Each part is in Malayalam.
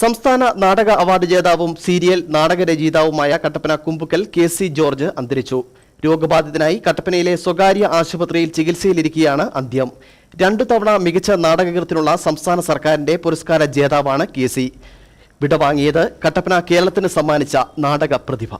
സംസ്ഥാന നാടക അവാർഡ് ജേതാവും serial നാടകരചയിതാവുമായ Kattappana Kumbukkal K C George അന്തരിച്ചു. രോഗബാധിതനായി കട്ടപ്പനയിലെ സ്വകാര്യ ആശുപത്രിയിൽ ചികിത്സയിലിരിക്കുകയാണ് അന്ത്യം. രണ്ടു തവണ മികച്ച നാടകകൃത്തിനുള്ള സംസ്ഥാന സർക്കാരിന്റെ പുരസ്കാര ജേതാവാണ് കെ സി. വിടവാങ്ങിയത് കട്ടപ്പന കേരളത്തിന് സമ്മാനിച്ച നാടക പ്രതിഭ.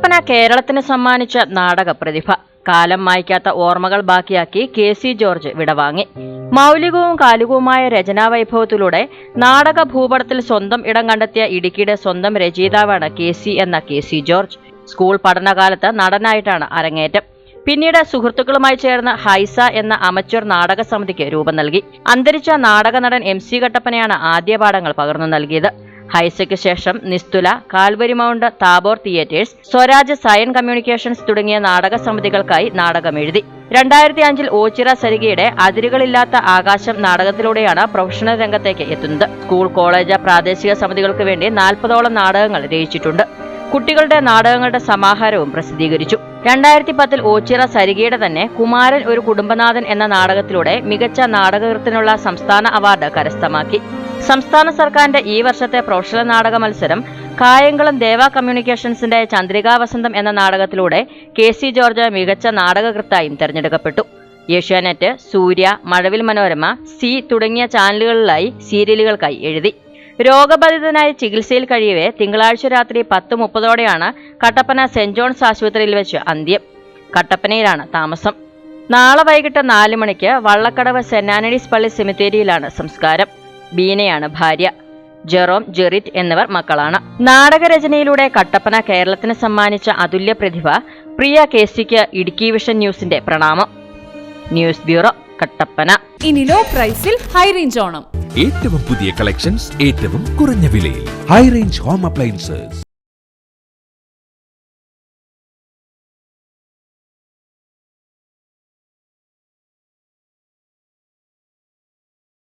കട്ടപ്പന കേരളത്തിന് സമ്മാനിച്ച നാടക പ്രതിഭ കാലം മായ്ക്കാത്ത ഓർമ്മകൾ ബാക്കിയാക്കി കെ സി ജോർജ് വിടവാങ്ങി. മൗലികവും കാലികവുമായ രചനാവൈഭവത്തിലൂടെ നാടക ഭൂപടത്തിൽ സ്വന്തം ഇടം കണ്ടെത്തിയ ഇടുക്കിയുടെ സ്വന്തം രചയിതാവാണ് കെ സി എന്ന കെ സി ജോർജ്. സ്കൂൾ പഠനകാലത്ത് നടനായിട്ടാണ് അരങ്ങേറ്റം. പിന്നീട് സുഹൃത്തുക്കളുമായി ചേർന്ന് ഹൈസ എന്ന അമച്വർ നാടക സമിതിക്ക് രൂപം നൽകി. അന്തരിച്ച നാടക നടൻ എം സി കട്ടപ്പനയാണ് ആദ്യ പാഠങ്ങൾ പകർന്നു നൽകിയത്. ഹൈസയ്ക്ക് ശേഷം Nisthula Calvary Mount Tabor theatres Swaraj Zion communications തുടങ്ങിയ നാടക സമിതികൾക്കായി നാടകം എഴുതി രണ്ടായിരത്തി അഞ്ചിൽ ഓച്ചിറ സരികയുടെ അതിരുകളില്ലാത്ത ആകാശം നാടകത്തിലൂടെയാണ് പ്രൊഫഷണൽ രംഗത്തേക്ക് എത്തുന്നത്. സ്കൂൾ കോളേജ് പ്രാദേശിക സമിതികൾക്ക് വേണ്ടി നാൽപ്പതോളം നാടകങ്ങൾ രചിച്ചിട്ടുണ്ട്. കുട്ടികളുടെ നാടകങ്ങളുടെ സമാഹാരവും പ്രസിദ്ധീകരിച്ചു. രണ്ടായിരത്തി പത്തിൽ ഓച്ചിറ സരികയുടെ തന്നെ കുമാരൻ ഒരു കുടുംബനാഥൻ എന്ന നാടകത്തിലൂടെ മികച്ച നാടകകൃത്തിനുള്ള സംസ്ഥാന അവാർഡ് കരസ്ഥമാക്കി. സംസ്ഥാന സർക്കാരിന്റെ ഈ വർഷത്തെ പ്രൊഫഷണൽ നാടക മത്സരം കായംകുളം ദേവ കമ്മ്യൂണിക്കേഷൻസിന്റെ ചന്ദ്രികാ വസന്തം എന്ന നാടകത്തിലൂടെ കെ സി ജോർജ് മികച്ച നാടകകൃത്തായും തെരഞ്ഞെടുക്കപ്പെട്ടു. ഏഷ്യാനെറ്റ് സൂര്യ മഴവിൽ മനോരമ സി തുടങ്ങിയ ചാനലുകളിലായി സീരിയലുകൾക്കായി എഴുതി. രോഗബാധിതനായി ചികിത്സയിൽ കഴിയവേ തിങ്കളാഴ്ച രാത്രി പത്ത് മുപ്പതോടെയാണ് കട്ടപ്പന സെന്റ് ജോൺസ് ആശുപത്രിയിൽ വെച്ച് അന്ത്യം. കട്ടപ്പനയിലാണ് താമസം. നാളെ വൈകിട്ട് നാല് മണിക്ക് വള്ളക്കടവ് സെന്റ് ആന്റണീസ് പള്ളി സെമിത്തേരിയിലാണ് സംസ്കാരം. ബീനയാണ് ഭാര്യ. ജെറോം ജെറിറ്റ് എന്നിവർ മക്കളാണ്. നാടകരചനയിലൂടെ കട്ടപ്പന കേരളത്തിന് സമ്മാനിച്ച അതുല്യ പ്രതിഭ പ്രിയ കേസിക്ക് ഇടുക്കി വിഷൻ ന്യൂസിന്റെ പ്രണാമം. News bureau Kattappana. ഇനി ലോ പ്രൈസിൽ ഹൈ റേഞ്ച് ഓണം. ഏറ്റവും പുതിയ കളക്ഷൻസ് ഏറ്റവും കുറഞ്ഞ വിലയിൽ. High range home appliances